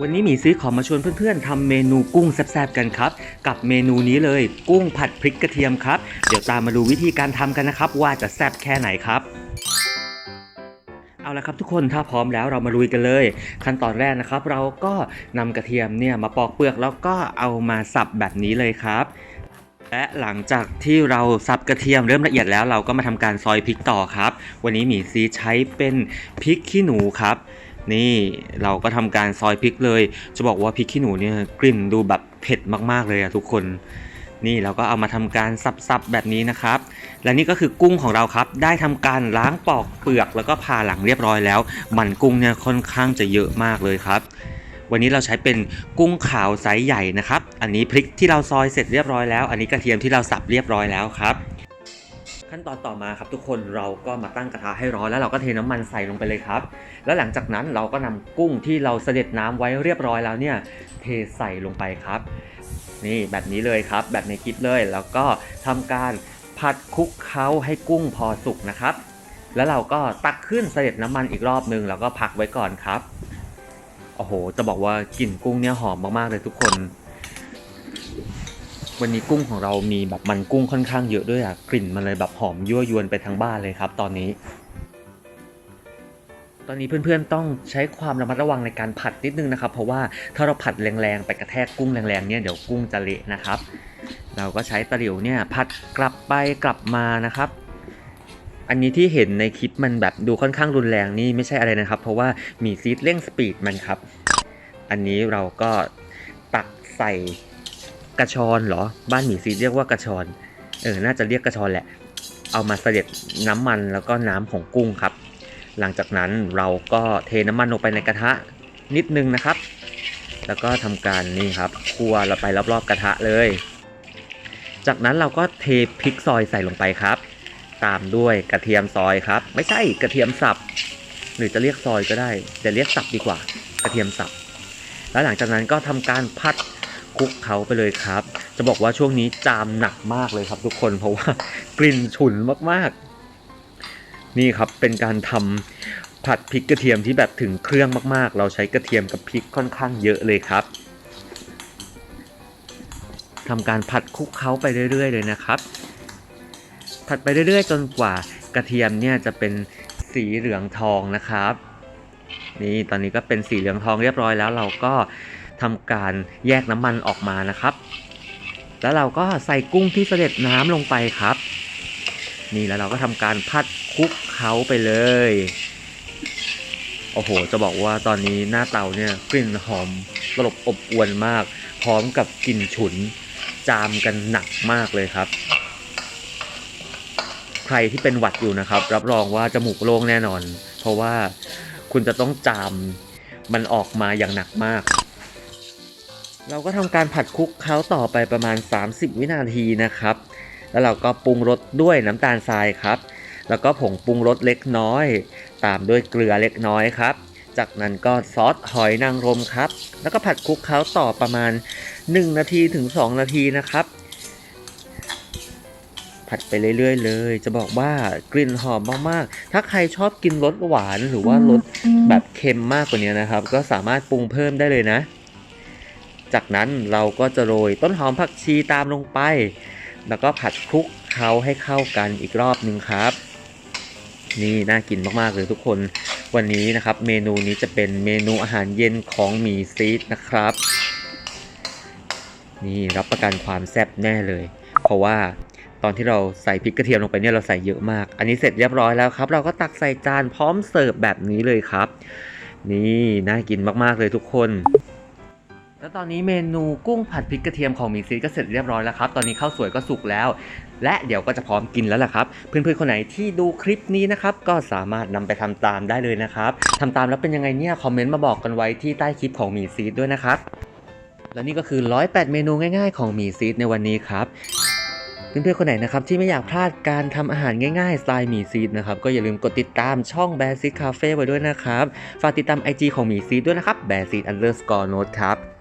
วันนี้หมีซื้อของมาชวนเพื่อนๆทำเมนูกุ้งแซ่บๆกันครับ กับเมนูนี้เลยกุ้งผัดพริกกระเทียมครับ เดี๋ยวตามมาดูวิธีการทำกันนะครับ ว่าจะแซ่บแค่ไหนครับ เอาละครับทุกคนถ้าพร้อมแล้วเรามาลุยกันเลย ขั้นตอนแรกนะครับ เราก็นำกระเทียมเนี่ยมาปอกเปลือกแล้วก็เอามาสับแบบนี้เลยครับและหลังจากที่เราสับกระเทียมเริ่มละเอียดแล้วเราก็มาทำการซอยพริกต่อครับ วันนี้หมีซีใช้เป็นพริกขี้หนูครับ นี่เราก็ทำการซอยพริกเลย จะบอกว่าพริกขี้หนูเนี่ยกลิ่นดูแบบเผ็ดมากๆเลยอะทุกคน นี่เราก็เอามาทำการสับๆแบบนี้นะครับ และนี่ก็คือกุ้งของเราครับ ได้ทำการล้างปอกเปลือกแล้วก็ผ่าหลังเรียบร้อยแล้ว มันกุ้งเนี่ยค่อนข้างจะเยอะมากเลยครับวันนี้เราใช้เป็นกุ้งขาวไซส์ใหญ่นะครับ อันนี้พริกที่เราซอยเสร็จเรียบร้อยแล้ว อันนี้กระเทียมที่เราสับเรียบร้อยแล้วครับ ขั้นตอนต่อมาครับทุกคนเราก็มาตั้งกระทะให้ร้อนแล้วเราก็เทน้ำมันใส่ลงไปเลยครับ แล้วหลังจากนั้นเราก็นำกุ้งที่เราเสด็จน้ำไว้เรียบร้อยแล้วเนี่ยเทใส่ลงไปครับ นี่แบบนี้เลยครับ แบบในคลิปเลยแล้วก็ทำการผัดคลุกเคล้าให้กุ้งพอสุกนะครับ แล้วเราก็ตักขึ้นเสด็จน้ำมันอีกรอบนึงแล้วก็พักไว้ก่อนครับโอ้โหจะบอกว่ากลิ่นกุ้งเนี่ยหอมมากๆเลยทุกคน วันนี้กุ้งของเรามีแบบมันกุ้งค่อนข้างเยอะด้วยอะกลิ่นมันเลยแบบหอมยั่วยวนไปทั้งบ้านเลยครับ ตอนนี้ ตอนนี้เพื่อนๆต้องใช้ความระมัดระวังในการผัดนิดนึงนะครับ เพราะว่าถ้าเราผัดแรงๆไปกระแทกกุ้งแรงๆเนี่ยเดี๋ยวกุ้งจะเละนะครับ เราก็ใช้ตะหลิวเนี่ยผัดกลับไปกลับมานะครับอันนี้ที่เห็นในคลิปมันแบบดูค่อนข้างรุนแรงนี่ไม่ใช่อะไรนะครับ เพราะว่ามีซีดเร่งสปีดมันครับ อันนี้เราก็ตักใส่ กระชอนเหรอ บ้านหมีซีเรียกว่ากระชอน เออ น่าจะเรียกกระชอนแหละ เอามาเสด็จน้ำมันแล้วก็น้ำของกุ้งครับ หลังจากนั้นเราก็เทน้ำมันลงไปในกระทะนิดนึงนะครับ แล้วก็ทำการนี่ครับคั่วเราไปรอบๆกระทะเลย จากนั้นเราก็เทพริกซอยใส่ลงไปครับ ตามด้วยกระเทียมซอยครับ ไม่ใช่กระเทียมสับ หรือจะเรียกซอยก็ได้แต่เรียกสับดีกว่า กระเทียมสับ แล้วหลังจากนั้นก็ทำการพัด ลุกเขาไปเลยครับ จะบอกว่าช่วงนี้จามหนักมากเลยครับทุกคนเพราะว่ากลิ่นฉุนมากๆ นี่ครับเป็นการทำผัดพริกกระเทียมที่แบบถึงเครื่องมากๆ เราใช้กระเทียมกับพริกค่อนข้างเยอะเลยครับทำการผัดคลุกเคล้าไปเรื่อย ๆ เลยนะครับ ผัดไปเรื่อยๆ จนกว่ากระเทียมเนี่ยจะเป็นสีเหลืองทองนะครับ นี่ตอนนี้ก็เป็นสีเหลืองทองเรียบร้อยแล้วเราก็ ทำการแยกน้ำมันออกมานะครับ แล้วเราก็ใส่กุ้งที่เสด็จน้ำลงไปครับ นี่แล้วเราก็ทำการพัดคลุกเขาไปเลย โอ้โห จะบอกว่าตอนนี้หน้าเตาเนี่ยกลิ่นหอมตลบอบอวนมาก พร้อมกับกลิ่นฉุน จามกันหนักมากเลยครับ ใครที่เป็นหวัดอยู่นะครับ รับรองว่าจมูกโล่งแน่นอน เพราะว่าคุณจะต้องจามมันออกมาอย่างหนักมาก เราก็ทำการผัดคลุกเคล้าต่อไปประมาณ 30 วินาทีนะครับ แล้วเราก็ปรุงรสด้วยน้ำตาลทรายครับ แล้วก็ผงปรุงรสเล็กน้อย ตามด้วยเกลือเล็กน้อยครับ จากนั้นก็ซอสหอยนางรมครับ แล้วก็ผัดคลุกเคล้าต่อประมาณ 1 นาทีถึง 2 นาทีนะครับ ผัดไปเรื่อยๆ เลย จะบอกว่ากลิ่นหอมมากๆ ถ้าใครชอบกินรสหวานหรือว่ารสแบบเค็มมากกว่านี้นะครับ ก็สามารถปรุงเพิ่มได้เลยนะ จากนั้นเราก็จะโรยต้นหอมผักชีตามลงไป แล้วก็ผัดคลุกเคล้าให้เข้ากันอีกรอบหนึ่งครับ นี่น่ากินมากๆเลยทุกคนวันนี้นะครับ เมนูนี้จะเป็นเมนูอาหารเย็นของหมีซีดนะครับ นี่รับประกันความแซ่บแน่เลย เพราะว่าตอนที่เราใส่พริกกระเทียมลงไปเนี่ยเราใส่เยอะมาก อันนี้เสร็จเรียบร้อยแล้วครับ เราก็ตักใส่จานพร้อมเสิร์ฟแบบนี้เลยครับ นี่น่ากินมากๆเลยทุกคน แล้วตอนนี้เมนูกุ้งผัดพริกกระเทียมของหมีซีดก็เสร็จเรียบร้อยแล้วครับ ตอนนี้ข้าวสวยก็สุกแล้ว และเดี๋ยวก็จะพร้อมกินแล้วล่ะครับ เพื่อนๆคนไหนที่ดูคลิปนี้นะครับ ก็สามารถนำไปทำตามได้เลยนะครับทำตามแล้วเป็นยังไงเนี่ยคอมเมนต์มาบอกกันไว้ที่ใต้คลิปของหมีซีดด้วยนะครับ และนี่ก็คือ 108 เมนูง่าย ๆ ของหมีซีดในวันนี้ครับเพื่อนๆคนไหนนะครับที่ไม่อยากพลาดการทำอาหารง่ายๆสไตล์หมีซีดนะครับก็อย่าลืมกดติดตามช่องแบรซีดคาเฟ่ไว้ด้วยนะครับ ฝากติดตาม IG ของหมีซีดด้วยนะครับแบรซีดอันเดอร์สกอร์โนครับ